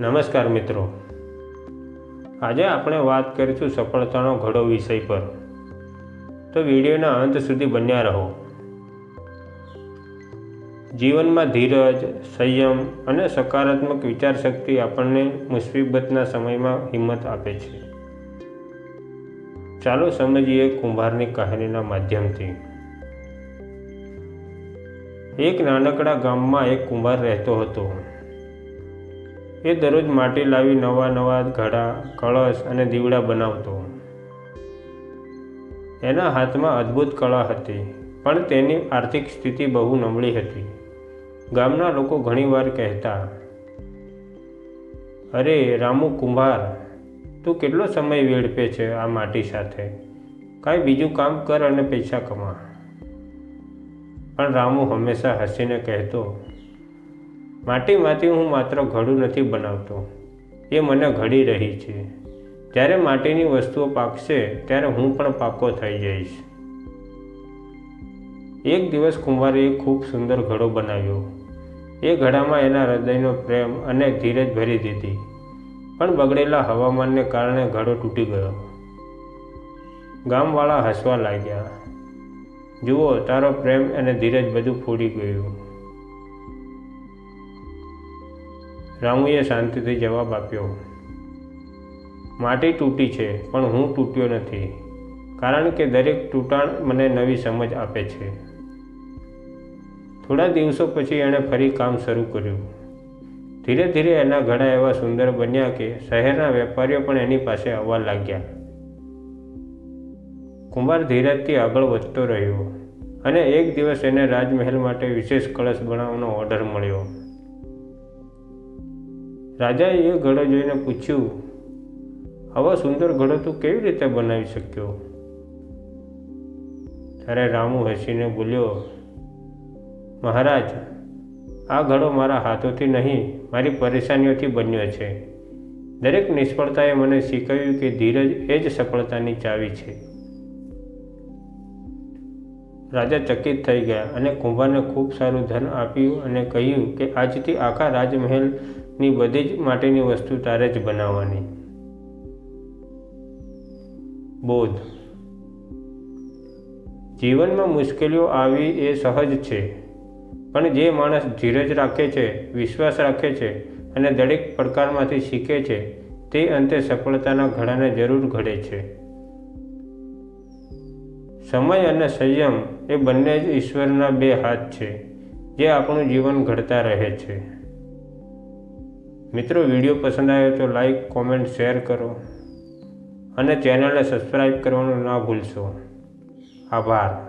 નમસ્કાર મિત્રો. આજે આપણે વાત કરીશું સફળતાનો ઘડો વિષય પર. તો વિડીયોના અંત સુધી બન્યા રહો. જીવનમાં ધીરજ, સંયમ અને સકારાત્મક વિચારશક્તિ આપણને મુસીબતના સમયમાં હિંમત આપે છે. ચાલો સમજીએ કુંભારની કહાનીના માધ્યમથી. એક નાનકડા ગામમાં એક કુંભાર રહેતો હતો. એ દરરોજ માટી લાવી નવા નવા ઘડા, કળશ અને દીવડા બનાવતો. એના હાથમાં અદ્ભુત કળા હતી, પણ તેની આર્થિક સ્થિતિ બહુ નબળી હતી. ગામના લોકો ઘણીવાર કહેતા, અરે, રામુ કુંભાર, તું કેટલો સમય વેડપે છે આ માટી સાથે? કાંઈ બીજું કામ કર અને પૈસા કમા. પણ રામુ હંમેશા હસીને કહેતો માટીમાંથી હું માત્ર ઘડું નથી બનાવતો. એ મને ઘડી રહી છે. જ્યારે માટીની વસ્તુઓ પાકશે ત્યારે હું પણ પાકો થઈ જઈશ. એક દિવસ એક ખૂબ સુંદર ઘડો બનાવ્યો. એ ઘડામાં એના હૃદયનો પ્રેમ અને ધીરજ ભરી દીધી. પણ બગડેલા હવામાનને કારણે ઘડો તૂટી ગયો. ગામવાળા હસવા લાગ્યા. જુઓ, તારો પ્રેમ અને ધીરજ બધું ફોડી ગયું. રામુએ શાંતિથી જવાબ આપ્યો, માટી તૂટી છે, પણ હું તૂટ્યો નથી, કારણ કે દરેક તૂટાણ મને નવી સમજ આપે છે. થોડા દિવસો પછી એણે ફરી કામ શરૂ કર્યું. ધીરે ધીરે એના ઘણા એવા સુંદર બન્યા કે શહેરના વેપારીઓ પણ એની પાસે આવવા લાગ્યા. કુંભાર ધીરજથી આગળ વધતો રહ્યો અને એક દિવસ એને રાજમહેલ માટે વિશેષ કળશ બનાવવાનો ઓર્ડર મળ્યો. રાજાએ એ ઘડો જોઈને પૂછ્યું, આવો સુંદર ઘડો તું કેવી રીતે બનાવી શક્યો? ત્યારે રામુ હસીને બોલ્યો, મહારાજ, આ ઘડો મારા હાથોથી નહીં, મારી પરેશાનીઓથી બન્યો છે. દરેક નિષ્ફળતાએ મને શીખવ્યું કે ધીરજ એ જ સફળતાની ચાવી છે. રાજા ચકિત થઈ ગયા અને કુંભારને ખૂબ સારું ધન આપ્યું અને કહ્યું કે આજથી આખા રાજમહેલની બધી જ માટેની વસ્તુ તારે જ બનાવવાની. બોધ. જીવનમાં મુશ્કેલીઓ આવી એ સહજ છે, પણ જે માણસ ધીરજ રાખે છે, વિશ્વાસ રાખે છે અને દરેક પડકારમાંથી શીખે છે, તે અંતે સફળતાના ઘડાને જરૂર ઘડે છે. સમય અને સંયમ એ બંને જ ઈશ્વરના બે હાથ છે, જે આપણું જીવન ઘડતા રહે છે. મિત્રો, વીડિયો પસંદ આવ્યો તો લાઈક કોમેન્ટ શેર કરો અને ચેનલને સબસ્ક્રાઈબ કરવાનું ના ભૂલશો. આભાર.